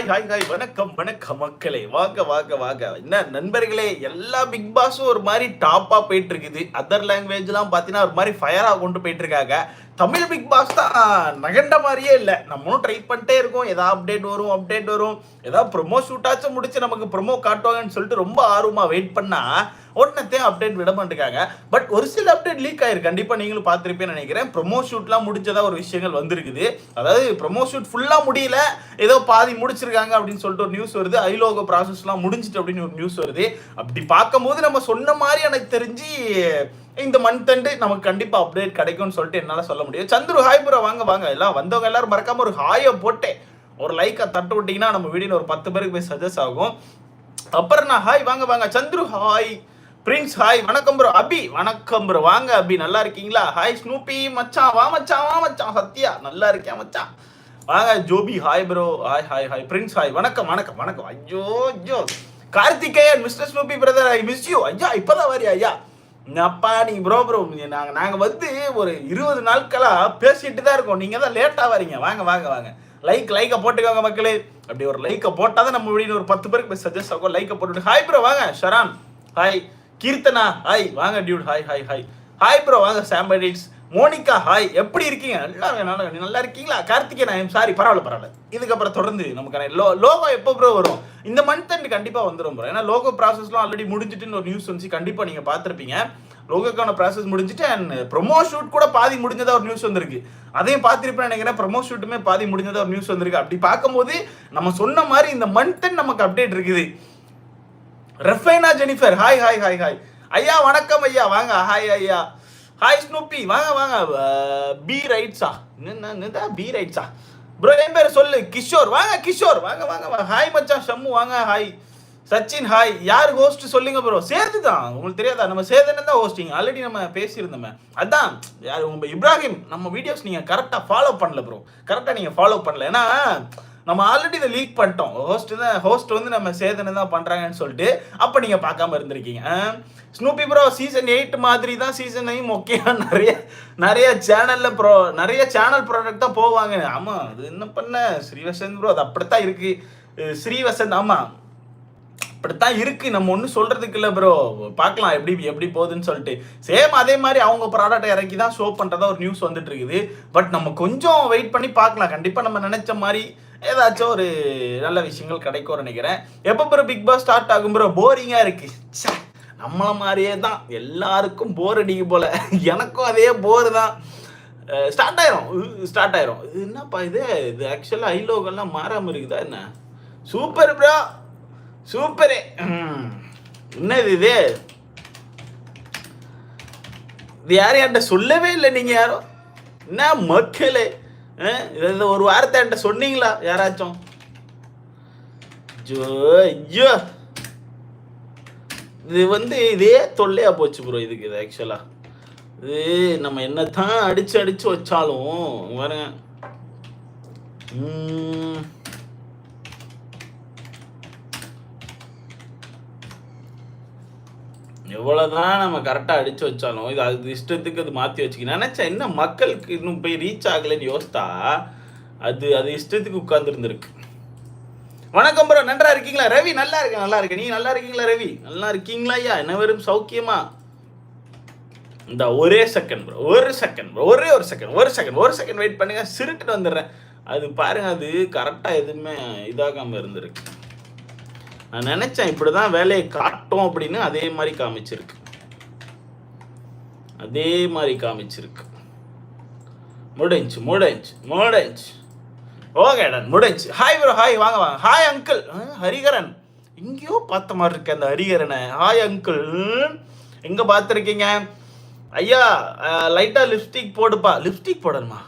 Hi hi hi. வணக்கம் வணக்கம் மக்களே. வாங்க வாங்க வாங்க. என்ன நண்பர்களே எல்லா பிக் பாஸும் ஒரு மாதிரி டாப்பா போயிட்டு இருக்குது. அதர் லாங்குவேஜ்லாம் பார்த்தீங்கன்னா ஒரு மாதிரி ஃபயரா கொண்டு போயிட்டு இருக்காங்க. தமிழ் பிக் பாஸ் தான். நகண்ட மாதிரியே இல்லை. நம்மளும் ட்ரை பண்ணிட்டே இருக்கோம். ஏதாவது அப்டேட் வரும் அப்டேட் வரும். ஏதாவது ப்ரொமோ ஷூட்டாச்சும் முடிச்சு நமக்கு ப்ரொமோ காட்டுவாங்கன்னு சொல்லிட்டு ரொம்ப ஆர்வமாக வெயிட் பண்ணா உடனத்தையும் அப்டேட் விட மாட்டேங்காங்க. பட் ஒரு சில அப்டேட் லீக் ஆயிருக்கு கண்டிப்பா நீங்களும் பார்த்துருப்பேன்னு நினைக்கிறேன். ப்ரொமோ ஷூட்லாம் முடிச்சதா ஒரு விஷயங்கள் வந்திருக்குது. அதாவது ப்ரொமோ ஷூட் ஃபுல்லா முடியல. ஏதோ பாதி முடிச்சிருக்காங்க அப்படின்னு சொல்லிட்டு ஒரு நியூஸ் வருது. ஐலோக ப்ராசஸ்லாம் முடிஞ்சிட்டு அப்படின்னு ஒரு நியூஸ் வருது. அப்படி பார்க்கும்போது நம்ம சொன்ன மாதிரி எனக்கு தெரிஞ்சு இந்த மந்த் எண்டு நமக்கு கண்டிப்பா அப்டேட் கிடைக்கும்னு சொல்லிட்டு என்னால சொல்ல முடியும். சந்துரு ஹாய் ப்ரோ வாங்க வாங்க. எல்லாம் வந்தவங்க எல்லாரும் மறக்காம ஒரு ஹாயை போட்டே ஒரு லைக்கை தட்டு விட்டீங்கன்னா நம்ம வீடியோ ஒரு பத்து பேருக்கு போய் சஜஸ்ட் ஆகும். அப்புறம் நான் ஹாய் வாங்க வாங்க. சந்துரு ஹாய் பிரின்ஸ் ஹாய் வணக்கம் ப்ரோ அபி வணக்கம் ப்ரோ வாங்க அபி. நல்லா இருக்கீங்களா? ஹாய் ஸ்னூபி மச்சான் வா மச்சான் வா மச்சான். சத்யா நல்லா இருக்கேன் மச்சான். வாங்க Jobi hi bro hi hi hi Prince hi வணக்கம் வணக்கம் வணக்கம். ஐயோ ஐயோ. Karthikeyan mister Snoopy brother I miss you ஐயா இப்பதான் வாரியா ஐயா? அப்பா நீங்க ப்ரோ ப்ரோ நாங்க நாங்க வந்து ஒரு இருபது நாட்களா பேசிட்டு தான் இருக்கோம். நீங்க தான் லேட்டாக வரீங்க. வாங்க வாங்க வாங்க. லைக் லைக்கை போட்டுக்கோங்க மக்களே. அப்படி ஒரு லைக்கை போட்டால் தான் நம்ம வீடியோ ஒரு பத்து பேருக்கு போய் சஜஸ்ட் ஆகும். லைக்கை போட்டு ஹாய் ப்ரோ வாங்க ஷரான். ஹாய் கீர்த்தனா. ஹாய் வாங்க dude hi hi hi hi bro வாங்க சாம்படிட்ஸ் மோனிகா ஹாய் எப்படி இருக்கீங்க? நல்லா நல்லா நல்லா இருக்கீங்களா? கார்த்திகேயன் ஐம் சாரி பரவாயில்ல பரவாயில்ல. இதுக்கப்புறம் தொடர்ந்து நமக்கான லோ லோகோ எப்போ ப்ரோ வரும்? இந்த மந்த் அண்ட் கண்டிப்பாக வந்துடும் ப்ரோ ஏன்னா லோகோ ப்ராசஸ்லாம் ஆல்ரெடி முடிஞ்சிட்டுன்னு ஒரு நியூஸ் வந்துச்சு. கண்டிப்பாக நீங்கள் பார்த்துருப்பீங்க. லோகோக்கான ப்ராசஸ் முடிஞ்சிட்டு அண்ட் ப்ரொமோ ஷூட் கூட பாதி முடிஞ்சதாக ஒரு நியூஸ் வந்திருக்கு. அதையும் பார்த்துருப்பேன் நினைக்கிறேன். ப்ரொமோ ஷூட்டுமே பாதி முடிஞ்சதாக ஒரு நியூஸ் வந்திருக்கு. அப்படி பார்க்கும்போது நம்ம சொன்ன மாதிரி இந்த மந்த் நமக்கு அப்டேட் இருக்குது. ரெஃபைனா Jennifer hi hi hi hi ஐயா வணக்கம் ஐயா. வாங்க ஹாய் ஐயா. ஹாய் ஸ்னூப்பி வாங்க வாங்க. பி ரைட்ஸா என்ன பி ரைட்ஸா ப்ரோ என் பேர் சொல்லு. கிஷோர். வாங்க கிஷோர். வாங்க வாங்க வாங்க. ஹாய் மச்சான். ஷம்மு வாங்க. ஹாய் சச்சின் ஹாய் யார் ஹோஸ்ட் சொல்லுங்க ப்ரோ சேர்த்து தான். உங்களுக்கு தெரியாதா? நம்ம சேதனை தான் ஹோஸ்டிங் ஆல்ரெடி நம்ம பேசியிருந்தோமே. அதான். யார் உங்க இப்ராஹிம் நம்ம வீடியோஸ் நீங்கள் கரெக்டாக ஃபாலோ பண்ணல ப்ரோ கரெக்டாக நீங்கள் ஃபாலோ பண்ணல. ஏன்னா நம்ம ஆல்ரெடி இதை லீக் பண்ணிட்டோம். ஹோஸ்ட் தான் ஹோஸ்ட் வந்து நம்ம சேதனை தான் பண்ணுறாங்கன்னு சொல்லிட்டு அப்போ நீங்கள் பார்க்காம இருந்திருக்கீங்க. ஸ்னூப்பி ப்ரோ சீசன் எயிட் மாதிரி தான் சீசன் நைன் முக்கியம். நிறைய நிறைய சேனலில் ப்ரோ நிறைய சேனல் ப்ராடக்ட் தான் போவாங்க. ஆமாம் அது என்ன பண்ண? ஸ்ரீவசந்த் ப்ரோ அது அப்படித்தான் இருக்கு. ஸ்ரீவசந்த் ஆமாம் அப்படித்தான் இருக்கு. நம்ம ஒன்றும் சொல்றதுக்கு இல்லை ப்ரோ பார்க்கலாம் எப்படி எப்படி போகுதுன்னு சொல்லிட்டு. சேம் அதே மாதிரி அவங்க ப்ராடக்ட் இறக்கி தான் ஷோ பண்ணுறதா ஒரு நியூஸ் வந்துட்டு இருக்குது. பட் நம்ம கொஞ்சம் வெயிட் பண்ணி பார்க்கலாம். கண்டிப்பாக நம்ம நினைச்ச மாதிரி ஏதாச்சும் ஒரு நல்ல விஷயங்கள் கிடைக்கும்னு நினைக்கிறேன். எப்போ ப்ரோ பிக் பாஸ் ஸ்டார்ட் ஆகும் ப்ரோ போரிங்காக இருக்கு. சே நம்மள மாதிரியே தான். எல்லாருக்கும் போர் அடிக்க போல. எனக்கும் அதே போர் தான். ஸ்டார்ட் ஆயிரும். ஸ்டார்ட் ஆயிரும். இது என்னப்பா இது? இது ஆக்சுவலாக ஐலோகெல்லாம் மாறாமல் இருக்குதா என்ன? சூப்பர் ப்ரோ சூப்பரு என்னது இது? இது யாரும் என்கிட்ட சொல்லவே இல்லை நீங்கள் யாரும். என்ன மக்களே? இது இந்த ஒரு வாரத்தை என்கிட்ட சொன்னீங்களா யாராச்சும்? ஜோ ஐயோ. இது வந்து இதே தொல்லையாக போச்சு ப்ரோ இதுக்கு இது ஆக்சுவலாக இது நம்ம என்னத்தான் அடிச்சு அடிச்சு வச்சாலும் பாருங்க. எவ்வளோதான் நம்ம கரெக்டாக அடித்து வச்சாலும் இது அது இஷ்டத்துக்கு அது மாற்றி வச்சுக்க. நினச்சா என்ன மக்களுக்கு இன்னும் போய் ரீச் ஆகலைன்னு யோசித்தா அது அது இஷ்டத்துக்கு உட்காந்துருந்துருக்கு வணக்கம் ப்ரோ நன்றா இருக்கீங்களா? ரவி நல்லா இருக்கேன் நல்லா இருக்கேன். நீங்க நல்லா இருக்கீங்களா ரவி? நல்லா இருக்கீங்களா ஐயா? என்ன வெறும் சௌக்கியமா? இந்த ஒரே செகண்ட் ப்ரோ ஒரு செகண்ட் ப்ரோ ஒரே ஒரு செகண்ட் ஒரு செகண்ட் ஒரு செகண்ட் வெயிட் பண்ணுங்க. சிறுட்டு வந்துடுறேன். அது பாருங்க அது கரெக்டாக எதுவுமே இதாகாமல் இருந்திருக்கு. நான் நினைச்சேன் இப்படிதான் வேலையை காட்டும் அப்படின்னு அதே மாதிரி காமிச்சிருக்கு. அதே மாதிரி காமிச்சிருக்கு. முடிஞ்சு முடிஞ்சு முடிஞ்சு. ஓகே டன் முடிஞ்சு. ஹாய் ப்ரோ ஹாய் வாங்க வாங்க. Hi uncle Hariharan. எங்கேயோ பார்த்த மாதிரி இருக்கு அந்த ஹரிகரனை. ஹாய் அங்கிள் எங்க பார்த்துருக்கீங்க? ஐயா லைட்டா லிப்ஸ்டிக் போடுப்பா. லிப்ஸ்டிக் போடணுமா?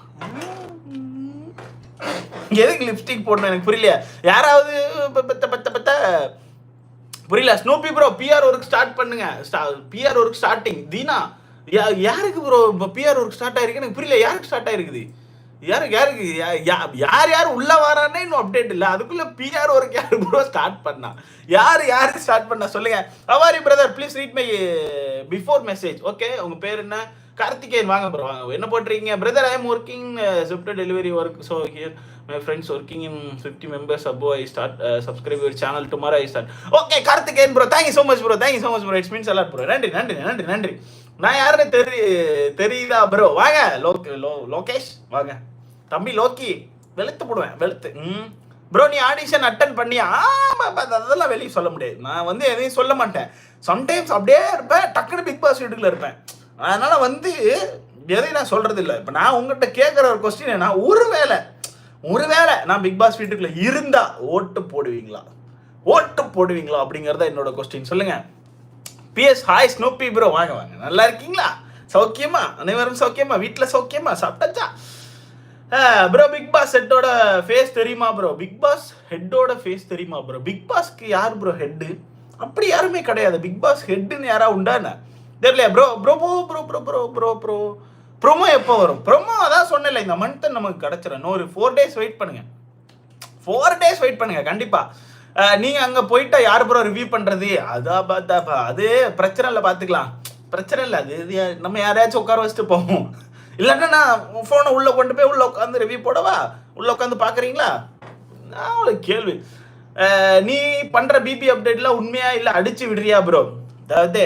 எதுக்கு லிப்ஸ்டிக் போடணும்? எனக்கு புரியல யாராவது பத்த பத்த பத்த புரியல. Snoopy bro PR work start பண்ணுங்க. பிஆர் ஒர்க் ஸ்டார்டிங் தீனா யா- யாருக்கு ப்ரோ இப்போ பிஆர் ஒர்க் ஸ்டார்ட் ஆயிருக்கு? எனக்கு புரியல. யாருக்கு ஸ்டார்ட் ஆயிருக்குது? யாருக்கு யாருக்கு? யா- யார் யார் உள்ள வரானே இன்னும் அப்டேட் இல்லை. அதுக்குள்ள பிஆர் ஒர்க் யார் ப்ரோ ஸ்டார்ட் பண்ணா. யார் யார் ஸ்டார்ட் பண்ணா? சொல்லுங்க. அவாரி brother please read my before message okay உங்க பேர் என்ன? கார்த்திகேயன். வாங்க ப்ரோ வாங்க என்ன போட்டிருக்கீங்க? Brother I am working Swift delivery work so here my friends working in fifty members above I start subscribe your channel tomorrow I start okay Karthikeyan bro thank you so much bro thank you so much bro it's means a lot bro நன்றி நன்றி நன்றி நன்றி நான் யாருன்னு தெரி தெரியுதா bro வாங்க Lok low Lokesh வாங்க. தம்பி லோக்கி வெளுத்து போடுவேன் வெளுத்து. ம். ப்ரோ நீ ஆடிஷன் அட்டன் பண்ணியா? ஆமா அதெல்லாம் வெளியே சொல்ல முடியாது. நான் வந்து எதையும் சொல்ல மாட்டேன். சம்டைம்ஸ் அப்படியே இருப்பேன் டக்குனு பிக் பாஸ் வீட்டுக்குள்ள இருப்பேன். அதனால வந்து எதையும் நான் சொல்றது இல்லை இப்போ நான் உங்ககிட்ட கேட்குற ஒரு கொஸ்டின் என்ன ஒருவேளை ஒருவேளை நான் பிக் பாஸ் வீட்டுக்குள்ள இருந்தா ஓட்டு போடுவீங்களா? ஓட்டு போடுவீங்களா அப்படிங்கறத என்னோட கொஸ்டின் சொல்லுங்க. பிஎஸ் ஹாய் ஸ்னூப்பி ப்ரோ வாங்க வாங்க. நல்லா இருக்கீங்களா? சௌக்கியமா? அனைவரும் சௌக்கியமா? வீட்டில் சௌக்கியமா? சாப்பிட்டாச்சா? ப்ரோ பிக் பாஸ் ஹெட்டோட ஃபேஸ் தெரியுமா ப்ரோ பிக் பாஸ் ஹெட்டோட ஃபேஸ் தெரியுமா ப்ரோ பிக் பாஸ்க்கு யார் ப்ரோ ஹெட்டு அப்படி யாருமே கிடையாது. பிக் பாஸ் ஹெட்டுன்னு யாரா உண்டான தெரியலையா bro bro bro bro bro bro bro bro promo எப்போ வரும்? ப்ரோமோ அதான் சொன்னல இந்த மந்த் நமக்கு கிடச்சிடும் ஒரு ஃபோர் டேஸ் வெயிட் பண்ணுங்க. ஃபோர் டேஸ் வெயிட் பண்ணுங்க கண்டிப்பாக நீங்கள் அங்கே போயிட்டா யார் ப்ரோ ரிவ்யூ பண்ணுறது அதா பார்த்தா அது பிரச்சனை இல்லை பார்த்துக்கலாம் பிரச்சனை இல்லை அது இது நம்ம யாரையாச்சும் உட்கார வச்சுட்டு போவோம். இல்லைன்னா நான் ஃபோனை உள்ளே கொண்டு போய் உள்ளே உட்காந்து ரிவ்யூ போடவா? உள்ளே உட்காந்து பார்க்குறீங்களா நான் ஒரு கேள்வி. நீ பண்ணுற பிபி அப்டேட்லாம் உண்மையாக இல்லை அடிச்சு விடுறியா ப்ரோ அதாவது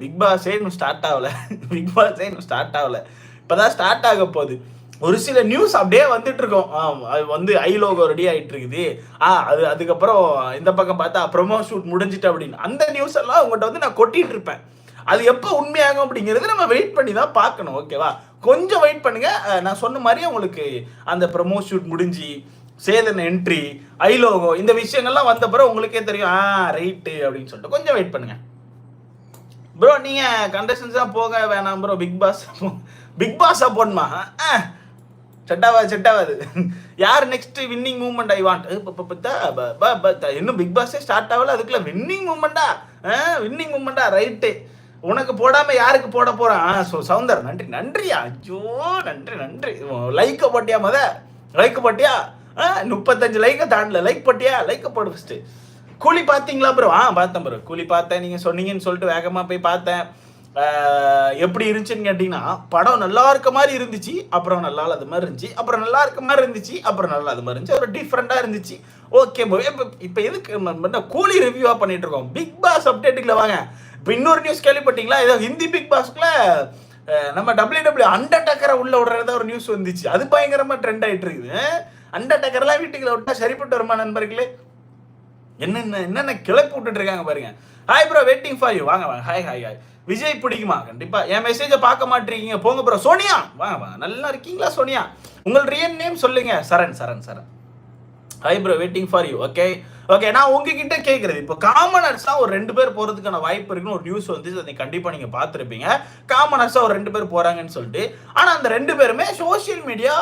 பிக் பாஸே இன்னும் ஸ்டார்ட் ஆகலை. பிக் பாஸே இன்னும் ஸ்டார்ட் ஆகலை. இப்போ தான் ஸ்டார்ட் ஆக போகுது. ஒரு சில நியூஸ் அப்படியே வந்துட்டு இருக்கோம். அது வந்து ஐ லோகோ ரெடி ஆகிட்டு இருக்குது. ஆ அது அதுக்கப்புறம் இந்த பக்கம் பார்த்தா ப்ரொமோ ஷூட் முடிஞ்சிட்டு அப்படின்னு. அந்த நியூஸ் எல்லாம் உங்கள்கிட்ட வந்து நான் கொட்டிட்டு இருப்பேன். அது எப்போ உண்மையாகும் அப்படிங்கிறது நம்ம வெயிட் பண்ணி தான் பார்க்கணும் ஓகேவா கொஞ்சம் வெயிட் பண்ணுங்க. நான் சொன்ன மாதிரி உங்களுக்கு அந்த ப்ரொமோ ஷூட் முடிஞ்சு சேதன் என்ட்ரி ஐலோகோ இந்த விஷயங்கள்லாம் வந்த பிறகு உங்களுக்கே தெரியும். ஆ ரைட்டு அப்படின்னு சொல்லிட்டு கொஞ்சம் வெயிட் பண்ணுங்க. ப்ரோ நீங்கள் கண்டஸ்டன்ஸ் தான் போக வேணாம் ப்ரோ பிக் பாஸ் பிக் பாஸாக போடணுமா? செட் ஆகாது செட் ஆகாது யார் next winning moment I want இன்னும் பிக் பாஸே ஸ்டார்ட் ஆகல அதுக்குள்ள வின்னிங் மூமெண்டா வின்னிங் மூமெண்டா ரைட்டு உனக்கு போடாம யாருக்கு போட போறான் ஆ, சோ சவுந்தர் நன்றி நன்றியா? ஐயோ நன்றி நன்றி. லைக்க போட்டியா மத? லைக் போட்டியா? ஆ, முப்பத்தஞ்சு லைக்க தாண்டல. லைக் போட்டியா? லைக்க போடு ஃபஸ்ட்டு கூலி பார்த்தீங்களா ப்ரோ ஆ பார்த்தேன் ப்ரோ கூலி பார்த்தேன். நீங்கள் சொன்னீங்கன்னு சொல்லிட்டு வேகமாக போய் பார்த்தேன். எப்படி இருந்துச்சுன்னு கேட்டிங்கன்னா படம் நல்லா இருக்க மாதிரி இருந்துச்சு அப்புறம் நல்லா அது மாதிரி இருந்துச்சு அப்புறம் நல்லா இருக்க மாதிரி இருந்துச்சு அப்புறம் நல்லா அது மாதிரி இருந்துச்சு. ஒரு டிஃப்ரெண்ட்டாக இருந்துச்சு. ஓகே ப்ரோ இப்போ இப்போ எதுக்கு கூலி ரிவ்யூவாக பண்ணிட்டு இருக்கோம்? பிக் பாஸ் அப்டேட்டுக்குள்ள வாங்க. இப்போ இன்னொரு நியூஸ் கேள்விப்பட்டீங்களா? ஏதோ ஹிந்தி பிக் பாஸ்க்குள்ள நம்ம டபிள்யூ டபிள்யூ அண்டர்டக்கரை உள்ள விடுறதா ஒரு நியூஸ் வந்துச்சு. அது பயங்கரமாக ட்ரெண்ட் ஆயிட்டு இருக்குது. அண்டர்டக்கர்லாம் வீட்டுக்குள்ள விட்டா சரிப்பட்டு வருமா நண்பர்களே? என்னென்ன என்னென்ன கிளப்பி விட்டுட்டு இருக்காங்க பாருங்க. Hi bro waiting for you வாங்க வாங்க. ஹாய் ஹாய் ஹாய் விஜய் பிடிக்குமா? கண்டிப்பா. என் மெசேஜை பார்க்க மாட்டீங்க போங்க ப்ரோ சோனியா! வாங்க வாங்க நல்லா இருக்கீங்களா சோனியா? உங்கள் ரியல் நேம் சொல்லுங்க. Charan Charan Charan. Hi bro waiting for you okay okay நான் உங்ககிட்ட கேட்குறது இப்போ காமனர்ஸாக ஒரு ரெண்டு பேர் போகிறதுக்கான வாய்ப்பு இருக்குன்னு ஒரு நியூஸ் வந்து அதை கண்டிப்பாக நீங்கள் பார்த்துருப்பீங்க. காமனர்ஸாக ஒரு ரெண்டு பேர் போகிறாங்கன்னு சொல்லிட்டு. ஆனால் அந்த ரெண்டு பேருமே சோஷியல் மீடியா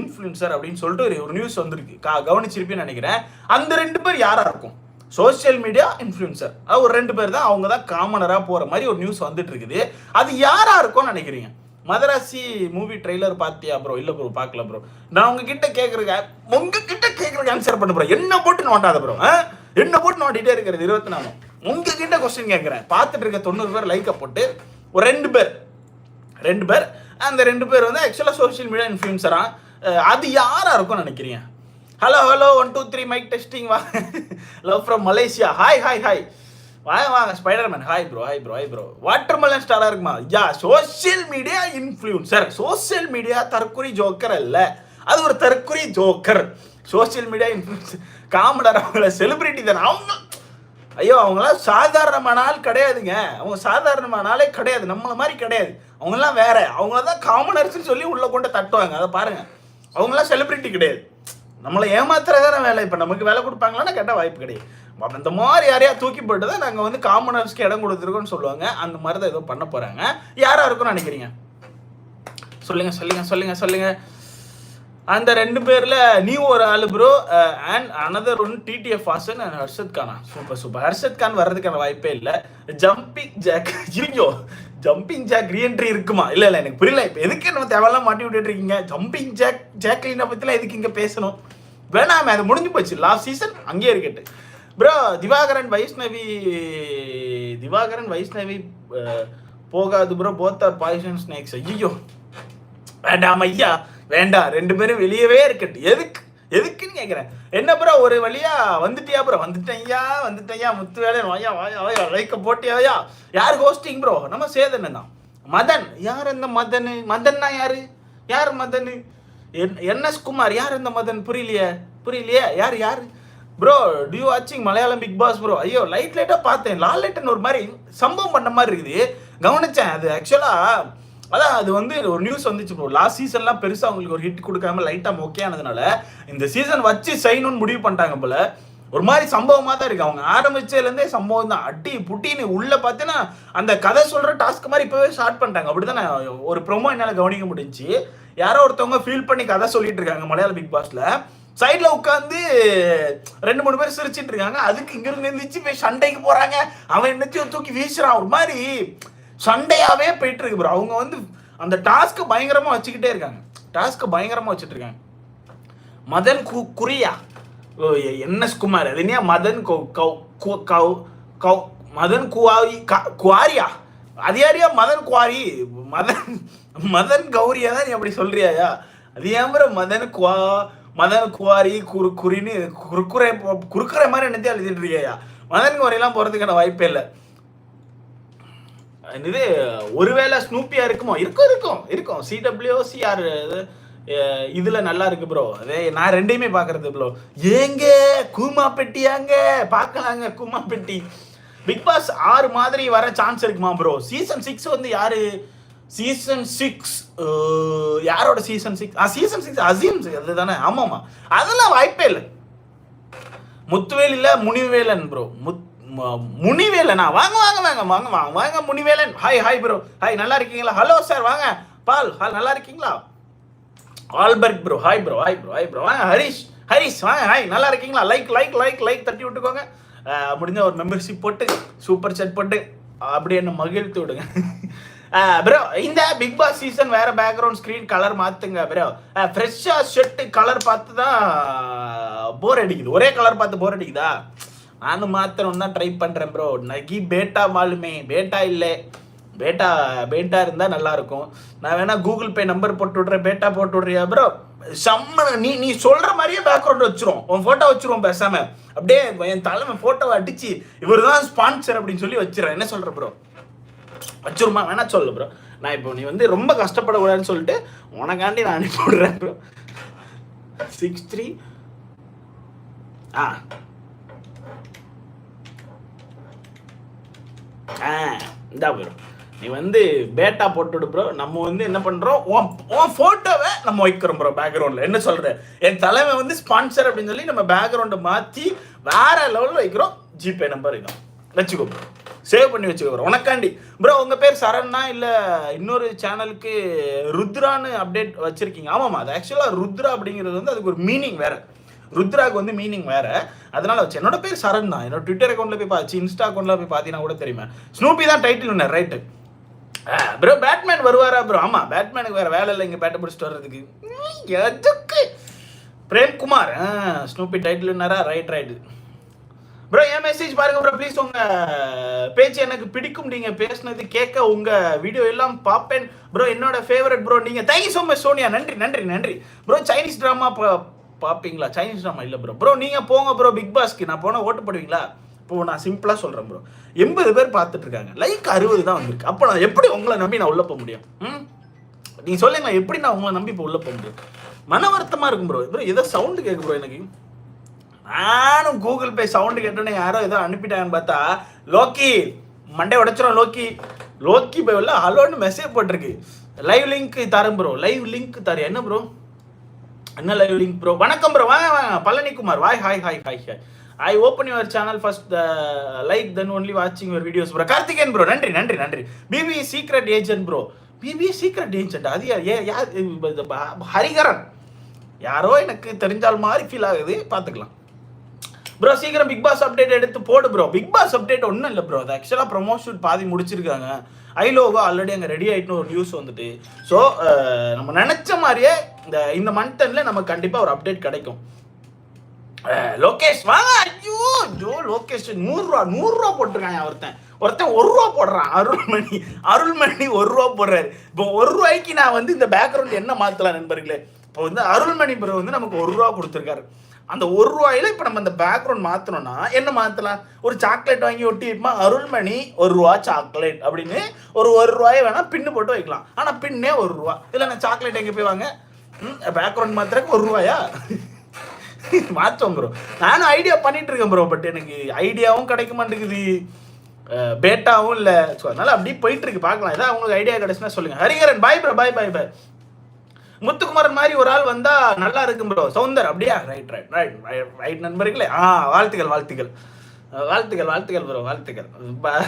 இன்ஃப்ளூயன்சர் அப்படின்னு சொல்லிட்டு ஒரு ஒரு நியூஸ் வந்திருக்கு. கா கவனிச்சிருப்பேன்னு நினைக்கிறேன். அந்த ரெண்டு பேர் யாராக இருக்கும்? சோஷியல் மீடியா இன்ஃப்ளூயன்சர் ஒரு ரெண்டு பேர் தான் அவங்க தான் காமனராக போகிற மாதிரி ஒரு நியூஸ் வந்துட்டு இருக்குது. அது யாராக இருக்கும்னு நினைக்கிறீங்க? மதராசி மூவி ட்ரெய்லர் பார்த்தியா ப்ரோ இல்லை ப்ரோ பார்க்கல ப்ரோ நான் உங்ககிட்ட கேட்கறதுக்கு உங்ககிட்ட கேட்கறதுக்கு ஆன்சர் பண்ண ப்ரோ என்ன போட்டு நோண்டாத ப்ரோ என்ன போட்டு நோண்டிட்டே இருக்கிறது? இருபத்தி நாலு. உங்ககிட்ட கொஸ்டின் கேட்குறேன் பார்த்துட்டு இருக்க தொண்ணூறு பேர் லைக்கை போட்டு ஒரு ரெண்டு பேர் ரெண்டு பேர். அந்த ரெண்டு பேர் வந்து ஆக்சுவலாக சோஷியல் மீடியா இன்ஃப்ளூயன்சரா அது யாரா இருக்கும்னு நினைக்கிறீங்க? Hello hello one two three mic testing வா. Love from Malaysia hi hi hi வாங்க வாங்க Spiderman hi bro hi bro hi bro watermelon ஸ்டாரா இருக்குமா? Yeah social media influencer social media தற்கொலை ஜோக்கர் அல்ல. அது ஒரு தற்கொலை ஜோக்கர் சோஷியல் மீடியா இன்ஃப்ளூயன்சர் காமெடர் அவங்கள செலிபிரிட்டி தானே. அவங்க ஐயோ அவங்களாம் சாதாரணமான ஆள் கிடையாதுங்க. அவங்க சாதாரணமான ஆளே கிடையாது. நம்மள மாதிரி கிடையாது. அவங்கெல்லாம் வேற. அவங்க தான் காமனர்ஸ்னு சொல்லி உள்ள கொண்டு தட்டுவாங்க. அதை பாருங்க. அவங்களாம் செலிபிரிட்டி கிடையாது. நம்மளை ஏமாத்துறதான வேலை. இப்போ நமக்கு வேலை கொடுப்பாங்களான்னு கேட்டால் வாய்ப்பு கிடையாது. அந்த இந்த மாதிரி யாரையா தூக்கி போட்டதை நாங்கள் வந்து காமனர்ஸ்க்கு இடம் கொடுத்துருக்கோம்னு சொல்லுவாங்க. அந்த மாதிரி தான் ஏதோ பண்ண போகிறாங்க யாராக இருக்கும்னு நினைக்கிறீங்க? சொல்லுங்க சொல்லுங்க சொல்லுங்க சொல்லுங்க. அந்த ரெண்டு பேரில் நீ ஒரு ஆளு bro and another one TTF Hasan and Harshath Ghana. Super super Harshath Khan வர்றதுக்கான வாய்ப்பே இல்லை. ஜம்பிங் ஜாக் ஐயோ ஜம்பிங் ஜாக் ரீஎன்ட்ரி இருக்குமா? இல்லை இல்லை எனக்கு புரியல. இப்போ எதுக்கு நம்ம தேவையெல்லாம் மாட்டி விட்டுட்டு இருக்கீங்க? ஜம்பிங் ஜாக் ஜாக்லினை பற்றிலாம் எதுக்கு இங்கே பேசணும்? வேணாமே அது முடிஞ்சு போச்சு. லாஸ்ட் சீசன் அங்கேயே இருக்கட்டு ப்ரோ திவாகரன் வைஷ்ணவி திவாகரன் வைஷ்ணவி போகாது bro. Both are poison snakes ஐயோ வேண்டாம் ஐயா. வேண்டாம். ரெண்டு பேரும் வெளியவே இருக்கட்டும். எதுக்கு? எதுக்குன்னு கேட்குறேன் என்ன ப்ரோ ஒரு வழியா வந்துட்டியா ப்ரோ? வந்துட்டேன் ஐயா. வந்துட்டேன் ஐயா. முத்து வேலை. வாயா வாயா வாயா. லைக்க போட்டியாயா யார் ஹோஸ்டிங் ப்ரோ? நம்ம சேதன் தான். மதன். யார் இந்த மதனு? மதன்னா யாரு? யார் மதனு? என் என்எஸ் குமார். யார் இந்த மதன்? புரியலையே. புரியலையே. யார் யார்? ப்ரோ டியூ வாட்சிங் மலையாளம் பிக் பாஸ் ப்ரோ ஐயோ லைட் லைட்டாக பார்த்தேன். லால் லைட்டன் ஒரு மாதிரி சம்பவம் பண்ண மாதிரி இருக்குது. கவனித்தேன் அது ஆக்சுவலாக அதான் அது வந்து ஒரு நியூஸ் வந்துச்சு ப்ரோ லாஸ்ட் சீசன்லாம் பெருசாக அவங்களுக்கு ஒரு ஹிட் கொடுக்காம லைட்டாக ஓகே ஆனதுனால இந்த சீசன் வச்சு செய்யணும்னு முடிவு பண்ணிட்டாங்க போல. ஒரு மாதிரி சம்பவமாக தான் இருக்கு. அவங்க ஆரம்பிச்சதுலேருந்தே சம்பவம் தான். அட்டி புட்டின்னு உள்ளே பார்த்தீங்கன்னா அந்த கதை சொல்கிற டாஸ்க் மாதிரி இப்போவே ஸ்டார்ட் பண்ணிட்டாங்க. அப்படி நான் ஒரு ப்ரோமோ என்னால் கவனிக்க முடிஞ்சு யாரோ ஒருத்தவங்க ஃபீல் பண்ணி கதை சொல்லிட்டு இருக்காங்க மலையாள பிக் பாஸில் சைடில் உட்காந்து ரெண்டு மூணு பேர் சிரிச்சிட்டு இருக்காங்க. அதுக்கு இங்கிருந்து எந்திரிச்சு போய் சண்டைக்கு போகிறாங்க அவன் என்னத்தையும் தூக்கி வீசுறான். ஒரு மாதிரி சண்டையாகவே போயிட்டு இருக்கு ப்ரோ அவங்க வந்து அந்த டாஸ்க்கை பயங்கரமாக வச்சுக்கிட்டே இருக்காங்க. டாஸ்க்கை பயங்கரமாக வச்சுட்டு இருக்காங்க. மதன் கு குறியா ஓ என்எஸ் குமார். அது என்ன மதன் கௌ கௌ கு- கௌ கௌ மதன் குவாரி க- குவாரியா? அதிகாரியா? மதன் குவாரி. மதன் மதன் கௌரியா தான் நீ அப்படி சொல்றியாயா? அது ஏன் மதன் குவா மதன் குவாரி குறு குறின்னு குறுக்குறை குறுக்குற மாதிரி என்னத்தையும் எழுதிட்டு இருக்கியா மதன் குவாரிலாம் போகிறதுக்கான வாய்ப்பே இல்லை. இது ஒருவேளை ஸ்னூப்பியா இருக்குமோ? இருக்கும் இருக்கும் இருக்கும். சிடபிள்யூ சிஆர் இதுல நல்லா இருக்கு ப்ரோ அதே நான் ரெண்டையுமே பாக்குறது ப்ரோ ஏங்க கூமா பெட்டியாங்க பார்க்கலாங்க கூமா பெட்டி பிக் பாஸ் ஆறு மாதிரி வர சான்ஸ் இருக்குமா ப்ரோ சீசன் சிக்ஸ் வந்து யாரு சீசன் சிக்ஸ் uh, யாரோட சீசன் சிக்ஸ் ஆ சீசன் சிக்ஸ் அசீம் அதுதானே. ஆமாம்மா அதெல்லாம் வாய்ப்பே இல்லை. முத்துவேல் இல்லை முனிவேலன் ப்ரோ முத் முனிவேலனா? வாங்க வாங்க வாங்க வாங்க வாங்க வாங்க Munivelan. Hi hi bro hi நல்லா இருக்கீங்களா? ஹலோ சார் வாங்க. பால் ஹால் நல்லா இருக்கீங்களா? Albert bro hi bro hi bro hi bro வாங்க ஹரிஷ் ஹரிஷ் வாங்க ஹாய் நல்லா இருக்கீங்களா? லைக் லைக் லைக் லைக் தட்டி விட்டுக்கோங்க. முடிஞ்ச ஒரு மெம்பர்ஷிப் போட்டு சூப்பர் செட் போட்டு அப்படியே என்ன மகிழ்த்து விடுங்க. ப்ரோ இந்த பிக் பாஸ் சீசன் வேற பேக்ரவுண்ட் ஸ்க்ரீன் கலர் மாத்துங்க ப்ரோ ஃப்ரெஷ்ஷா ஷர்ட் கலர் பார்த்து தான் போர் அடிக்குது. ஒரே கலர் பார்த்து போர் அடிக்குதா? நானும் மாத்தணும் தான் ட்ரை பண்றேன் ப்ரோ நகி பேட்டா மாலுமே பேட்டா இல்லை. பேட்டா பேட்டா இருந்தா நல்லா இருக்கும் நான் வேணா கூகுள் பே நம்பர் போட்டு விட்றேன். பேட்டா போட்டு விட்றியா ப்ரோ செம்ம நீ நீ சொல்ற மாதிரியே பேக்ரவுண்ட் வச்சிரும். உன் போட்டோ வச்சிருவோம் பேசாம. அப்படியே என் தலைமை போட்டோவை அடிச்சு இவர் தான் ஸ்பான்சர் அப்படின்னு சொல்லி வச்சிடறேன். என்ன சொல்ற ப்ரோ வச்சிருமா வேணா சொல்லு ப்ரோ நான் இப்போ நீ வந்து ரொம்ப கஷ்டப்படக்கூடாதுன்னு சொல்லிட்டு உனக்காண்டி நான் அனுப்பி விடுறேன் ப்ரோ சிக்ஸ் த்ரீ ஆ. ஆ இந்தா ப்ரோ நீ வந்து பேட்டா போட்டுவிடு ப்ரோ நம்ம வந்து என்ன பண்ணுறோம் உன் உன் ஃபோட்டோவை நம்ம வைக்கிறோம் ப்ரோ பேக்ரவுண்டில் என்ன சொல்கிற என் தலைமை வந்து ஸ்பான்சர் அப்படின்னு சொல்லி நம்ம பேக்ரவுண்டை மாற்றி வேற லெவலில் வைக்கிறோம். ஜிபே நம்பர் இருக்கும் வச்சுக்கோ ப்ரோ சேவ் பண்ணி வச்சுக்கோ உனக்காண்டி. ப்ரோ உங்கள் பேர் சரண்னா இல்லை இன்னொரு சேனலுக்கு ருத்ரான்னு அப்டேட் வச்சுருக்கீங்க? ஆமாம்மா அது ஆக்சுவலாக ருத்ரா அப்படிங்கிறது வந்து அதுக்கு ஒரு மீனிங் வேறு. ருத்ராக்கு வந்து மீனிங் வேற. அதனால வச்சு என்னோட பேர் சரண் தான் என்னோட ட்விட்டர் அக்கௌண்ட்ல போய் பார்த்து இன்ஸ்டா அக்கௌண்ட்ல போய் பார்த்தீங்கன்னா கூட தெரியுமா. ஸ்னூபி தான் டைட்டில் ஒன்று ரைட்டு ப்ரோ பேட்மேன் வருவாரா ப்ரோ ஆமா பேட்மேனுக்கு வேற வேலை இல்லை இங்கே பேட்டை பிடிச்சிட்டு வர்றதுக்கு. எதுக்கு? பிரேம்குமார் ஆ Snoopy title right right bro என் மெசேஜ் பாருங்க ப்ரோ ப்ளீஸ் உங்க பேச்சு எனக்கு பிடிக்கும். நீங்க பேசுனது கேட்க உங்க வீடியோ எல்லாம் பார்ப்பேன். ப்ரோ என்னோட ஃபேவரட் ப்ரோ நீங்க thank you so much Sonia. நன்றி நன்றி நன்றி. ப்ரோ சைனீஸ் ட்ராமா பார்ப்பீங்களா சைனீஸ் ட்ராமா இல்லை ப்ரோ ப்ரோ நீங்க போங்க ப்ரோ பிக் பாஸ்க்கு நான் போனால் ஓட்டு போடுவீங்களா? இப்போ நான் சிம்பிளாக சொல்கிறேன் ப்ரோ எண்பது பேர் பார்த்துட்டு இருக்காங்க. லைக் அறுபது தான் வந்திருக்கு. அப்போ நான் எப்படி உங்களை நம்பி நான் உள்ளே போக முடியும்? ம்? நீங்கள் சொல்லுங்க எப்படி நான் உங்களை நம்பி இப்போ உள்ளே போக முடியும்? மன வருத்தமாக இருக்கும் ப்ரோ ப்ரோ ஏதோ சவுண்டு கேட்கு ப்ரோ எனக்கு. நானும் கூகுள் பே சவுண்டு கேட்டோன்னே யாரோ ஏதோ அனுப்பிட்டாங்கன்னு பார்த்தா லோக்கி மண்டே உடைச்சிரும் லோக்கி. லோக்கி பை உள்ள ஹலோன்னு மெசேஜ் போட்டிருக்கு. லைவ் லிங்க் தரேன் ப்ரோ லைவ் லிங்க் தரு என்ன ப்ரோ என்ன லைவ் லிங்க் ப்ரோ வணக்கம் ப்ரோ வாங்க வாங்க. பழனிக்குமார் வாய் hi hi hi hi I open your channel first like then only வாட்சிங் your videos bro Karthikeyan bro நன்றி நன்றி நன்றி. BB secret agent bro BB secret agent அது யார் யார் ஹரிகரன். யாரோ எனக்கு தெரிஞ்சால் மாதிரி ஃபீல் ஆகுது. பார்த்துக்கலாம். ப்ரோ சீக்கிரம் பிக் பாஸ் அப்டேட் எடுத்து போடு ப்ரோ பிக் பாஸ் அப்டேட் ஒன்றும் இல்லை ப்ரோ அது ஆக்சுவலாக ப்ரொமோஷன் பாதி முடிச்சிருக்காங்க. ஐலோகோ ஆல்ரெடி அங்கே ரெடி ஆகிட்டுன்னு ஒரு நியூஸ் வந்துட்டு. ஸோ நம்ம நினச்ச மாதிரியே இந்த இந்த மந்த் எண்டில் நமக்கு கண்டிப்பாக ஒரு அப்டேட் கிடைக்கும். லோகேஷ் வாங்க ஐயோ ஜோ லோகேஷ் நூறுரூவா நூறுரூவா போட்டிருக்காங்க ஒருத்தன். ஒருத்தன் ஒரு ரூபா போடுறான். அருள்மணி அருள்மணி ஒரு ரூபா போடுறாரு. இப்போ ஒரு ரூபாய்க்கு நான் வந்து இந்த பேக்ரவுண்ட் என்ன மாற்றலாம் நண்பர்களே? இப்போ வந்து அருள்மணி ப்ரோ வந்து நமக்கு ஒரு ரூபா கொடுத்துருக்காரு. அந்த ஒரு ரூபாயில இப்போ நம்ம அந்த பேக்ரவுண்ட் மாற்றணும்னா என்ன மாற்றலாம் ஒரு சாக்லேட் வாங்கி ஒட்டி வைப்போமா அருள்மணி ஒரு ரூபா சாக்லேட் அப்படின்னு ஒரு ஒரு ரூபாயை வேணா பின்னு போட்டு வைக்கலாம். ஆனால் பின்னே ஒரு ரூபா. இல்லை நான் சாக்லேட் எங்கே போய் வாங்க? பேக்ரவுண்ட் மாத்திரக்கு ஒரு ரூபாயா? மாற்றோம் ப்ரோ நானும் ஐடியா பண்ணிட்டு இருக்கேன் ப்ரோ பட் எனக்கு ஐடியாவும் கிடைக்க மாட்டேங்குது. பேட்டாவும் இல்லை. ஸோ அதனால அப்படியே போயிட்டு இருக்கு. பார்க்கலாம். ஏதாவது உங்களுக்கு ஐடியா கிடைச்சுன்னா சொல்லுங்க. Hariharan bye bro bye bye bye Muthukumaran மாதிரி ஒரு ஆள் வந்தா நல்லா இருக்கும் ப்ரோ சவுந்தர் அப்படியா? ரைட் ரைட் ரைட் ரைட் நண்பர்களே. ஆ வாழ்த்துக்கள் வாழ்த்துக்கள். வாழ்த்துக்கள் வாழ்த்துக்கள் ப்ரோ வாழ்த்துக்கள். அப்படி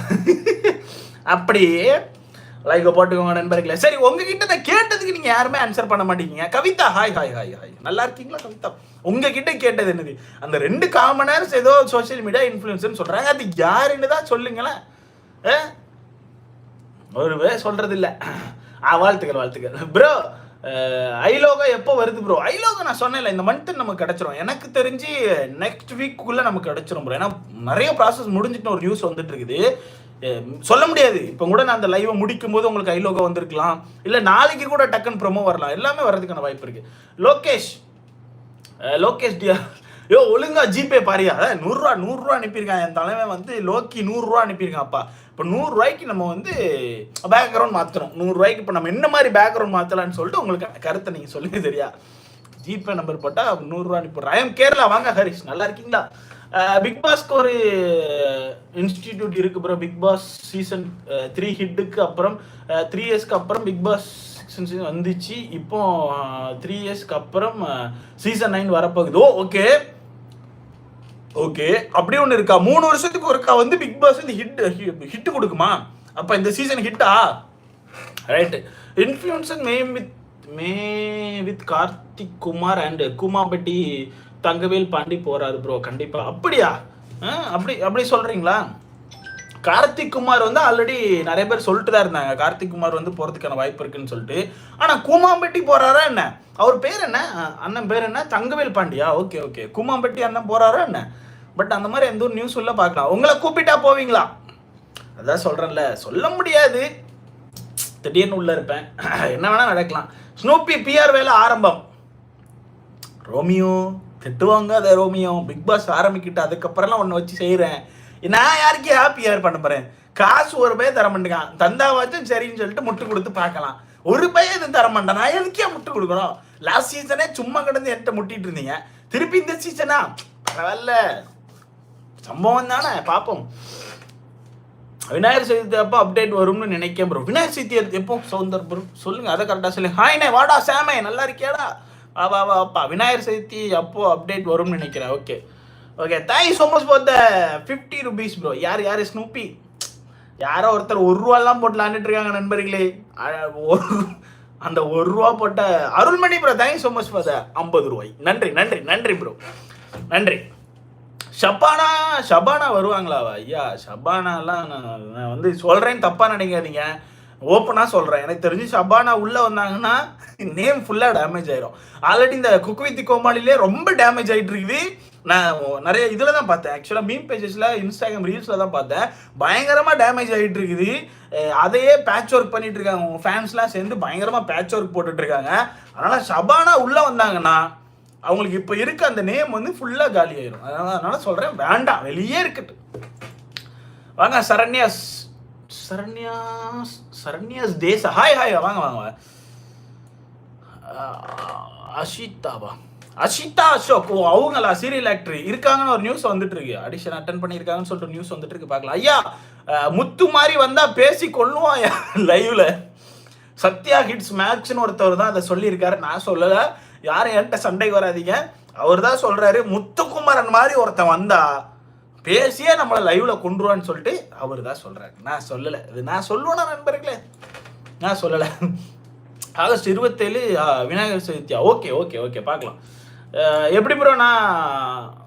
அப்படியே லைக் போட்டுக்கோங்க நண்பர்களே. சரி உங்ககிட்ட நான் கேட்டதுக்கு நீங்க யாருமே ஆன்சர் பண்ண மாட்டீங்க. Kavitha hi hi hi hi நல்லா இருக்கீங்களா கவிதா? உங்ககிட்ட கேட்டது என்னது? அந்த ரெண்டு காமனர்ஸ் ஏதோ சோஷியல் மீடியா இன்ஃப்ளூயன்ஸ்னு சொல்றாங்க. அது யாருன்னு தான் சொல்லுங்களேன். ஒருவே ஒரு சொல்றது இல்லை ஆ வாழ்த்துக்கள் வாழ்த்துக்கள். ப்ரோ ஐலோகா எப்போ வருது ப்ரோ ஐலோகா நான் சொன்னேன்ல இந்த மந்த் நமக்கு கிடச்சிரும். எனக்கு தெரிஞ்சு நெக்ஸ்ட் வீக்குள்ளே நமக்கு கிடச்சிரும் ப்ரோ ஏன்னா நிறைய ப்ராசஸ் முடிஞ்சிட்டு ஒரு நியூஸ் வந்துட்டு இருக்குது. சொல்ல முடியாது. இப்போ கூட நான் அந்த லைவை முடிக்கும் போது உங்களுக்கு ஐலோகா வந்திருக்கலாம். இல்லை நாளைக்கு கூட டக்குன்னு ப்ரோமோ வரலாம். எல்லாமே வர்றதுக்கான வாய்ப்பு இருக்கு. லோகேஷ் லோகேஷ் டியா யோ ஒழுங்கா ஜிபே பாரியா. நூறுரூவா நூறுரூவா அனுப்பியிருக்கான். என் தலைவன் வந்து லோக்கி நூறுரூவா அனுப்பியிருக்கான் அப்பா. இப்போ நூறுரூவாய்க்கு நம்ம வந்து பேக்ரவுண்ட் மாற்றணும் நூறுரூவாய்க்கு இப்போ நம்ம என்ன மாதிரி பேக்ரவுண்ட் மாற்றலாம்னு சொல்லிட்டு உங்களுக்கு கருத்தை நீங்கள் சொல்லுங்க சரியா? ஜிபே நம்பர் போட்டால் நூறுரூவா அனுப்பிடுறேன் ஐஎம் கேரளா வாங்க ஹரிஷ் நல்லா இருக்கீங்களா? பிக் பாஸ்க்கு ஒரு இன்ஸ்டிடியூட் இருக்கு bro Bigg Boss season three ஹிட்டுக்கு அப்புறம் த்ரீ இயர்ஸ்க்கு அப்புறம் பிக் பாஸ் சீசன் வந்துச்சு. இப்போ த்ரீ இயர்ஸ்க்கு அப்புறம் சீசன் நைன் வரப்போகுது. Oh okay okay. அப்படி ஒன்று இருக்கா? மூணு வருஷத்துக்கு ஒருக்கா வந்து பிக் பாஸ் வந்து ஹிட் ஹிட் கொடுக்குமா? அப்போ இந்த சீசன் ஹிட்டா ரைட் இன்ஃப்ளூயன்சர் மே வித் மே வித் கார்த்திக் குமார் அண்ட் குமாபட்டி தங்கவேல் பாண்டி போறாரு ப்ரோ கண்டிப்பா. அப்படியா? ஆ, அப்படி அப்படி சொல்றீங்களா? கார்த்திக் குமார் வந்து ஆல்ரெடி நிறைய பேர் சொல்லிட்டு தான் இருந்தாங்க. கார்த்திக் குமார் வந்து போகிறதுக்கான வாய்ப்பு இருக்குன்னு சொல்லிட்டு. ஆனால் கூமாம்பட்டி போகிறாரா என்ன? அவர் பேர் என்ன? அண்ணன் பேர் என்ன? தங்கவேல் பாண்டியா? Okay okay. கூமாம்பட்டி அண்ணன் போகிறாரா என்ன? பட் அந்த மாதிரி எந்த ஒரு நியூஸ் உள்ள பார்க்கலாம். உங்களை கூப்பிட்டா போவீங்களா? அதான் சொல்கிறேன்ல சொல்ல முடியாது. திடீர்னு உள்ள இருப்பேன். என்ன வேணால் நடக்கலாம். ஸ்னூப்பி பிஆர் வேலை ஆரம்பம். ரோமியோ திட்டுவாங்க அதை ரோமியோ. பிக் பாஸ் ஆரம்பிக்கிட்டு அதுக்கப்புறம்லாம் ஒன்று வச்சு செய்கிறேன் நான் யாருக்கு ஹாப்பியாக பண்ண போகிறேன் காசு ஒரு பையன் தர மாட்டேங்கான் தந்தாவாச்சும் சரின்னு சொல்லிட்டு முட்டு கொடுத்து பார்க்கலாம். ஒரு பையன் இது தர மாட்டேன். நான் எதுக்கே முட்டு கொடுக்கணும் லாஸ்ட் சீசனே சும்மா கிடந்து என்கிட்ட முட்டிட்டு இருந்தீங்க. திருப்பி இந்த சீசனா பரவாயில்ல. சம்பவம் தானே பார்ப்போம் விநாயகர் சதுர்த்தி அப்போ அப்டேட் வரும்னு நினைக்கேன் ப்ரோ விநாயகர் சதுர்த்தி எப்போ? சவுந்தர் ப்ரோ சொல்லுங்க அதை கரெக்டாக சொல்லுங்க ஹாய்னே வாடா சாமே நல்லா இருக்கியாடா? வா வா வா அப்பா. விநாயகர் சதுர்த்தி அப்போ அப்டேட் வரும்னு நினைக்கிறேன். Okay okay thank you so much for the fifty rupees bro யார் யார்? ஸ்னூப்பி யாரோ ஒருத்தர் ஒரு ரூபாலாம் போட்டு விளாண்டுட்டு இருக்காங்க நண்பர்களே. ஒரு அந்த ஒரு ரூபா போட்ட Arulmani bro thank you so much for the ஐம்பது ரூபாய். நன்றி நன்றி நன்றி ப்ரோ நன்றி. ஷபானா ஷபானா வருவாங்களா? ஐயா ஷபானாலாம் நான் நான் வந்து சொல்கிறேன்னு தப்பாக நினைக்காதீங்க. ஓப்பனாக சொல்கிறேன் எனக்கு தெரிஞ்சு ஷபானா உள்ளே வந்தாங்கன்னா நேம் ஃபுல்லாக டேமேஜ் ஆயிரும். ஆல்ரெடி இந்த குக் வித் கோமாளிலே ரொம்ப டேமேஜ் ஆகிட்டு இருக்குது. நான் நிறைய இதில் தான் பார்த்தேன். ஆக்சுவலாக மீம் பேஜஸில் இன்ஸ்டாகிராம் ரீல்ஸில் தான் பார்த்தேன். பயங்கரமாக டேமேஜ் ஆகிட்டு இருக்குது. அதையே பேட்ச் ஒர்க் பண்ணிட்டு இருக்காங்க. உங்கள் ஃபேன்ஸ்லாம் சேர்ந்து பயங்கரமாக பேட்ச் ஒர்க் போட்டுட்டு இருக்காங்க. அதனால் ஷபானா உள்ளே வந்தாங்கன்னா அவங்களுக்கு இப்போ இருக்க அந்த நேம் வந்து ஃபுல்லாக காலி ஆயிரும். அதனால் அதனால் சொல்கிறேன் வேண்டாம். வெளியே இருக்கட்டும். வாங்க சரண்யாஸ். சரண்யாஸ் சரண்யாஸ் தேச. ஹாய் ஹாய் வாங்க வாங்க அஷிதாபா அஷிதாவா? அஷிதா அசோக். ஓ அவங்களா? சீரியல் ஆக்டர் இருக்காங்கன்னு ஒரு நியூஸ் வந்துட்டு இருக்கு அடிஷன் அட்டன் பண்ணியிருக்காங்கன்னு சொல்லிட்டு நியூஸ் வந்துட்டு இருக்கு பார்க்கலாம். ஐயா முத்து மாதிரி வந்தா பேசி கொள்ளுவான் லைவ்ல சத்யா ஹிட்ஸ் மேக்ஸ்னு ஒருத்தவர் தான் அதை சொல்லியிருக்காரு. நான் சொல்லலை. யாரும் என்கிட்ட சண்டைக்கு வராதீங்க. அவர் தான் சொல்றாரு முத்துக்குமரன் மாதிரி ஒருத்தன் வந்தா பேசியே நம்மளை லைவ்ல கொண்டுருவான்னு சொல்லிட்டு அவர் தான் சொல்றாரு. நான் சொல்லலை. இது நான் சொல்லுவேனா நண்பர்களே? நான் சொல்லலை. ஆகஸ்ட் இருபத்தேழு ஆ, விநாயகர் சதுர்த்தியா ஓகே ஓகே ஓகே பார்க்கலாம். எப்படி ப்ரோ நான்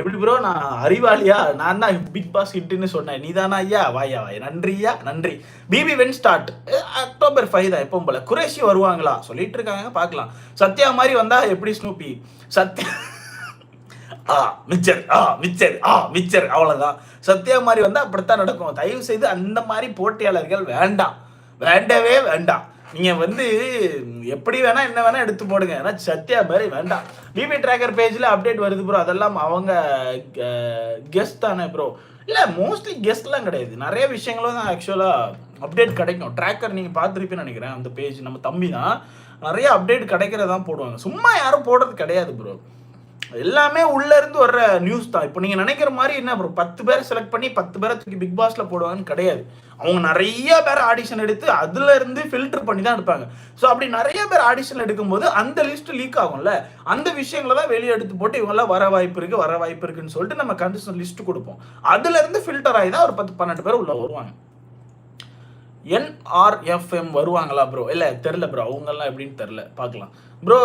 எப்படி ப்ரோ நான் அறிவாளியா? நான் தான் பிக் பாஸ் ஹிட்னு சொன்னேன். நீ தானா ஐயா? வாயா வாய். நன்றியா நன்றி. BB when start October five தான் எப்பவும் போல. குரேஷி வருவாங்களா? சொல்லிட்டு இருக்காங்க பார்க்கலாம். சத்யா மாதிரி வந்தா எப்படி ஸ்னூப்பி சத்யா ஆ மிச்சர் ஆ மிச்சர் ஆ மிச்சர். அவ்வளோதான் சத்யா மாதிரி வந்தால் அப்படித்தான் நடக்கும். தயவு செய்து அந்த மாதிரி போட்டியாளர்கள் வேண்டாம். வேண்டவே வேண்டாம். நீங்கள் வந்து எப்படி வேணால் என்ன வேணால் எடுத்து போடுங்க. ஏன்னா சத்யா மாதிரி வேண்டாம். பிபி ட்ராக்கர் பேஜில் அப்டேட் வருது ப்ரோ அதெல்லாம் அவங்க கெஸ்ட் தானே ப்ரோ இல்லை மோஸ்ட்லி கெஸ்ட்லாம் கிடையாது. நிறைய விஷயங்களும் தான் ஆக்சுவலாக அப்டேட் கிடைக்கும். ட்ராக்கர் நீங்கள் பார்த்துருப்பீன்னு நினைக்கிறேன் அந்த பேஜ் நம்ம தம்பி தான். நிறைய அப்டேட் கிடைக்கிறதான் போடுவாங்க. சும்மா யாரும் போடுறது கிடையாது ப்ரோ எல்லாமே உள்ள இருந்து வர்ற நியூஸ் தான். இப்போ நீங்க நினைக்கிற மாதிரி என்ன ப்ரோ பத்து பேரை செலக்ட் பண்ணி பத்து பேரை தூக்கி பிக் பாஸ்ல போடுவாங்கன்னு கிடையாது. அவங்க நிறைய பேர் ஆடிஷன் எடுத்து அதுல இருந்து ஃபில்டர் பண்ணி தான் எடுப்பாங்க. ஸோ அப்படி நிறைய பேர் ஆடிஷன் எடுக்கும்போது அந்த லிஸ்ட் லீக் ஆகும்ல. அந்த விஷயங்களை தான் வெளியே எடுத்து போட்டு இவங்கெல்லாம் வர வாய்ப்பு இருக்கு வர வாய்ப்பு இருக்குன்னு சொல்லிட்டு நம்ம கண்டிஷன் லிஸ்ட் கொடுப்போம். அதுல இருந்து ஃபில்டர் ஆகி தான் ஒரு பத்து பன்னெண்டு பேர் உள்ள வருவாங்க. என்ஆர்எஃப்எம் வருவாங்களா ப்ரோ இல்லை தெரில ப்ரோ அவங்கெல்லாம் எப்படின்னு தெரில பார்க்கலாம். ப்ரோ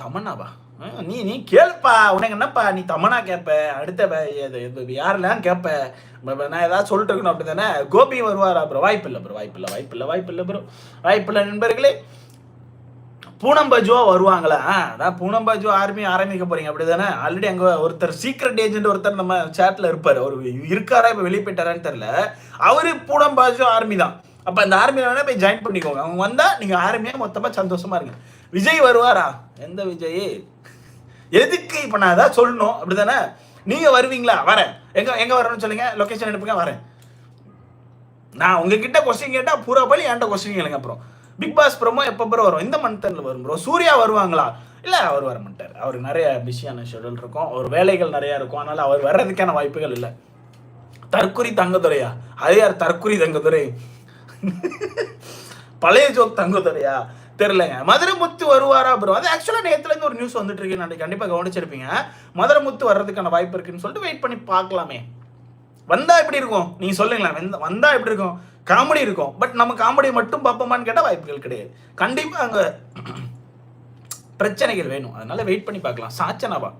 தமன்னாவா? நீ நீ கேளுப்பா. உனக்கு என்னப்பா? நீ தமனா கேட்ப அடுத்த இது- யாரெல்லாம் கேட்ப நான் ஏதாவது சொல்லிட்டு இருக்கணும் அப்படி தானே கோபி வருவாரா ப்ரோ வாய்ப்பு இல்லை ப்ரோ வாய்ப்பு இல்லை வாய்ப்பு இல்லை வாய்ப்பு இல்லை ப்ரோ வாய்ப்பு இல்லை நண்பர்களே. பூனம்பஜுவா வருவாங்களா? அதான் பூனம்பஜுவா ஆர்மி ஆரம்பிக்க போறீங்க. அப்படிதானே? ஆல்ரெடி அங்க ஒருத்தர் சீக்ரெட் ஏஜென்ட் ஒருத்தர் நம்ம சேட்ல இருப்பாரு. அவர் இருக்காரா இப்ப வெளியே போயிட்டாரான்னு தெரியல. அவரு பூனம்பாஜு ஆர்மி தான். அப்ப அந்த ஆர்மியில வேணா போய் ஜாயின் பண்ணிக்கோங்க. அவங்க வந்தா நீங்க ஆர்மியா மொத்தமா சந்தோஷமா இருங்க. விஜய் வருவாரா? எந்த விஜய்? எதுக்கு இப்ப நான் அதான் சொல்லணும்? அப்படிதானே நீங்க வருவீங்களா? வரேன். எங்க எங்க வரணும்னு சொல்லுங்க? லொகேஷன் அனுப்புங்க வரேன். நான் உங்ககிட்ட கொஸ்டின் கேட்டா பூரா பலி என்கிட்ட கொஸ்டின் கேளுங்க அப்புறம் பிக் பாஸ் ப்ரோமோ எப்போ ப்ரோ வரும்? இந்த மந்த்ல வரும் ப்ரோ சூர்யா வருவாங்களா? இல்ல அவர் வர மாட்டார். அவருக்கு நிறைய பிஸியான ஷெடியூல் இருக்கும். அவர் வேலைகள் நிறைய இருக்கும். அதனால அவர் வர்றதுக்கான வாய்ப்புகள் இல்லை. தற்குறி தங்கதுரையா? அது யார் தற்குறி தங்கதுரை. பழைய ஜோக் தங்கதுரையா? தெரியலங்க மதுரமுத்து வருவாரா ப்ரோ அது ஆக்சுவலாக நேற்றுலேருந்து இருந்து ஒரு நியூஸ் வந்துட்டு இருக்கு. நான் கண்டிப்பாக கவனிச்சிருப்பீங்க. மதுரமுத்து வர்றதுக்கான வாய்ப்பு இருக்குன்னு சொல்லிட்டு வெயிட் பண்ணி பார்க்கலாமே. வந்தா எப்படி இருக்கும்? நீங்க சொல்லுங்களேன். வந்தா- வந்தா எப்படி இருக்கும்? காமெடி இருக்கும். பட் நம்ம காமெடி மட்டும் பார்ப்போமான்னு கேட்டால் வாய்ப்புகள் கிடையாது. கண்டிப்பாக அங்கே பிரச்சனைகள் வேணும். அதனால வெயிட் பண்ணி பார்க்கலாம். சாச்சனாவா?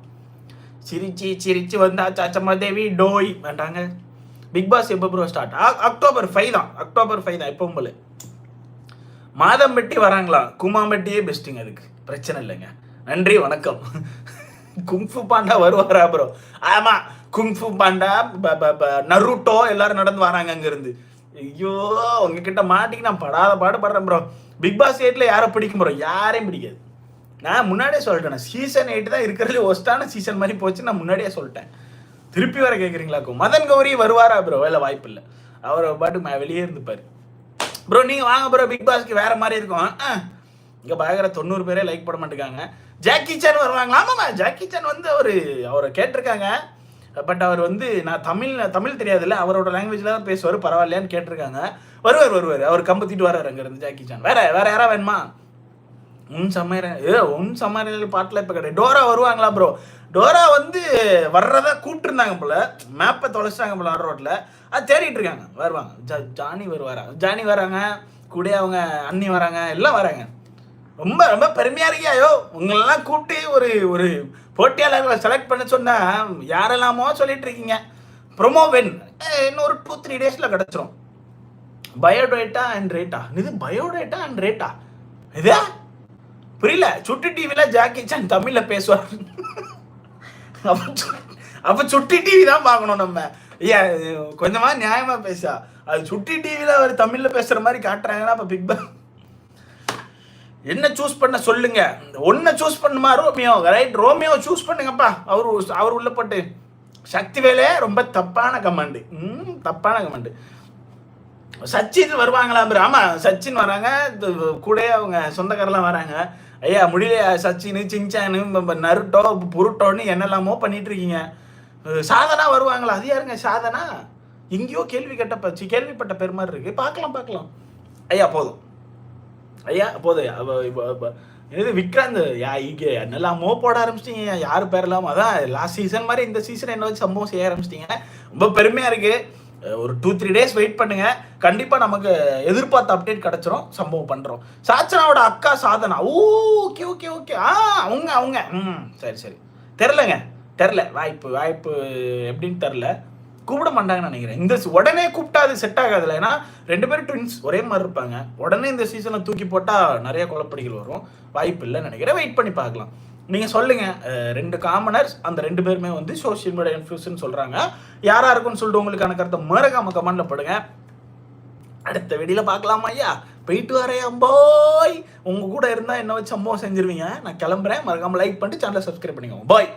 சிரிச்சு சிரிச்சு வந்தா சாச்சம்மா தேவி டோய் வேண்டாங்க. பிக் பாஸ் எப்போ ப்ரோ ஸ்டார்ட் அக்டோபர் ஃபைவ் தான். அக்டோபர் ஃபைவ் தான். எப்பவும் போல. மாதம்பட்டி வராங்களா? குமாம்பட்டியே பெஸ்ட்டுங்க அதுக்கு. பிரச்சனை இல்லைங்க. நன்றி வணக்கம். குங்ஃபு பாண்டா வருவாரா ப்ரோ ஆமா குங்ஃபு பாண்டா ப- ப- ப- நருட்டோ எல்லாரும் நடந்து வராங்க அங்கிருந்து. ஐயோ உங்ககிட்ட மாட்டிக்கு நான் படாத பாடு படுறேன் ப்ரோ பிக் பாஸ் எயிட்ல யாரை பிடிக்கும் ப்ரோ யாரையும் பிடிக்காது. நான் முன்னாடியே சொல்லிட்டேன் சீசன் எயிட் தான் இருக்கிறதுல ஒஸ்டான சீசன் மாதிரி போச்சு நான் முன்னாடியே சொல்லிட்டேன். திருப்பி வர கேட்குறீங்களா மதன் கௌரி வருவாரா ப்ரோ வேலை வாய்ப்பு இல்லை. அவர் பாட்டு வெளியே இருந்துப்பாரு. ப்ரோ நீங்க வாங்க ப்ரோ பிக் பாஸ்க்கு வேற மாதிரி இருக்கும். அஹ். இங்க பயங்கர தொண்ணூறு பேரே லைக் போட மாட்டேங்காங்க. ஜாக்கி சான் வருவாங்களா? ஆமாம்மா. ஜாக்கி சான் வந்து அவர் அவரை கேட்டிருக்காங்க. பட் அவர் வந்து நான் தமிழ் தமிழ் தெரியாதுல்ல. அவரோட லாங்குவேஜில் தான் பேசுவார். பரவாயில்லையான்னு கேட்டிருக்காங்க. வருவார் வருவார். அவர் கம்பத்திட்டு வர்றாரு அங்கேருந்து ஜாக்கி சான் வேற வேற யாராவது வேணுமா? உன் சமையல் ஏ உன் சமையல் பாட்டில் இப்போ கிடையாது. டோரா வருவாங்களா ப்ரோ டோரா வந்து வர்றதா கூப்பிட்டுருந்தாங்க போல. மேப்பை தொலைச்சிட்டாங்க போல ஆர் ரோட்டில் அது தேடிட்டு இருக்காங்க. வருவாங்க. ஜா ஜானி வருவாரா ஜானி வராங்க. கூட அவங்க அண்ணி வராங்க. எல்லாம் வராங்க. ரொம்ப ரொம்ப பெருமையா இருக்கியாயோ உங்களெல்லாம் கூப்பிட்டு ஒரு ஒரு போட்டியாளர்களை செலக்ட் பண்ண சொன்னால் யாரெல்லாமோ சொல்லிட்டு இருக்கீங்க. ப்ரொமோ வென் இன்னும் ஒரு டூ த்ரீ டேஸில் கிடச்சிரும். பயோடேட்டா அண்ட் ரேட்டா இது பயோடேட்டா அண்ட் ரேட்டா இதே? புரியல. சுட்டி டிவில ஜாக்கி சான் தமிழ்ல பேசுவார். அப்ப சு- அப்ப சுட்டி டிவி தான் பார்க்கணும் நம்ம. ஐயா கொஞ்சமா நியாயமா பேசா. அது சுட்டி டிவில அவர் தமிழ்ல பேசுற மாதிரி காட்டுறாங்கன்னா அப்ப பிக் பாஸ் என்ன சூஸ் பண்ண சொல்லுங்க. ஒன்ன சூஸ் பண்ணுமா ரோமியோ? ரைட் ரோமியோ சூஸ் பண்ணுங்கப்பா. அவர் அவர் உள்ள போட்டு. சக்தி வேலையே ரொம்ப தப்பான கமாண்டு ம் தப்பான கமாண்டு சச்சின் வருவாங்களா ப்ரோ ஆமா சச்சின் வராங்க. கூட அவங்க சொந்தக்காரெல்லாம் வராங்க. ஐயா முடியலையா? சச்சின் சிங்சானு நருட்டோ புருட்டோன்னு என்னெல்லாமோ பண்ணிட்டு இருக்கீங்க சாதனா வருவாங்களா? அது யாருங்க? சாதனா? எங்கேயோ கேள்வி கேட்ட சி கேள்விப்பட்ட பேர் மாதிரி இருக்கு. பார்க்கலாம் பார்க்கலாம். ஐயா போதும். ஐயா போதும் இது விக்ராந்த்? யா என்னெல்லாமோ போட ஆரம்பிச்சிட்டீங்க யார் பேரெல்லாம்? அதான் லாஸ்ட் சீசன் மாதிரி இந்த சீசன் என்ன வச்சு சம்பவம் செய்ய ஆரம்பிச்சிட்டீங்க? ரொம்ப பெருமையா இருக்கு. ஒரு டூ த்ரீ டேஸ் வெயிட் பண்ணுங்க. கண்டிப்பா நமக்கு எதிர்பார்த்த அப்டேட் கிடைச்சிரும். சம்பவம் பண்றோம். சாச்சனாவோட அக்கா சாதனா. ஓகே ஓகே ஓகே ஆ அவங்க அவங்க. ம் சரி சரி. தெரிலங்க. தெரில. வாய்ப்பு வாய்ப்பு எப்படின்னு தெரில. கூப்பிட மாட்டாங்கன்னு நினைக்கிறேன். இந்த உடனே கூப்பிட்டா அது செட் ஆகாதுல்ல. ஏன்னா ரெண்டு பேரும் ட்வின்ஸ் ஒரே மாதிரி இருப்பாங்க. உடனே இந்த சீசனை தூக்கி போட்டால் நிறைய குழப்படிகள் வரும். வாய்ப்பு இல்லைன்னு நினைக்கிறேன். வெயிட் பண்ணி பார்க்கலாம். நீங்கள் சொல்லுங்கள் ரெண்டு காமனர்ஸ் அந்த ரெண்டு பேருமே வந்து சோஷியல் மீடியா இன்ஃப்ளூசன் சொல்கிறாங்க யாராக இருக்கும்னு சொல்லிட்டு உங்களுக்கான கருத்தை மறக்காம கமெண்டில் போடுங்க. அடுத்த வீடியோல பார்க்கலாமா ஐயா. போயிட்டு வரேன் அம்பாய். உங்கள் கூட இருந்தால் என்ன வச்சு அம்மா செஞ்சிருவீங்க? நான் கிளம்புறேன். மறக்காமல் லைக் பண்ணிட்டு சேனலை சப்ஸ்கிரைப் பண்ணிக்கோங்க. பாய்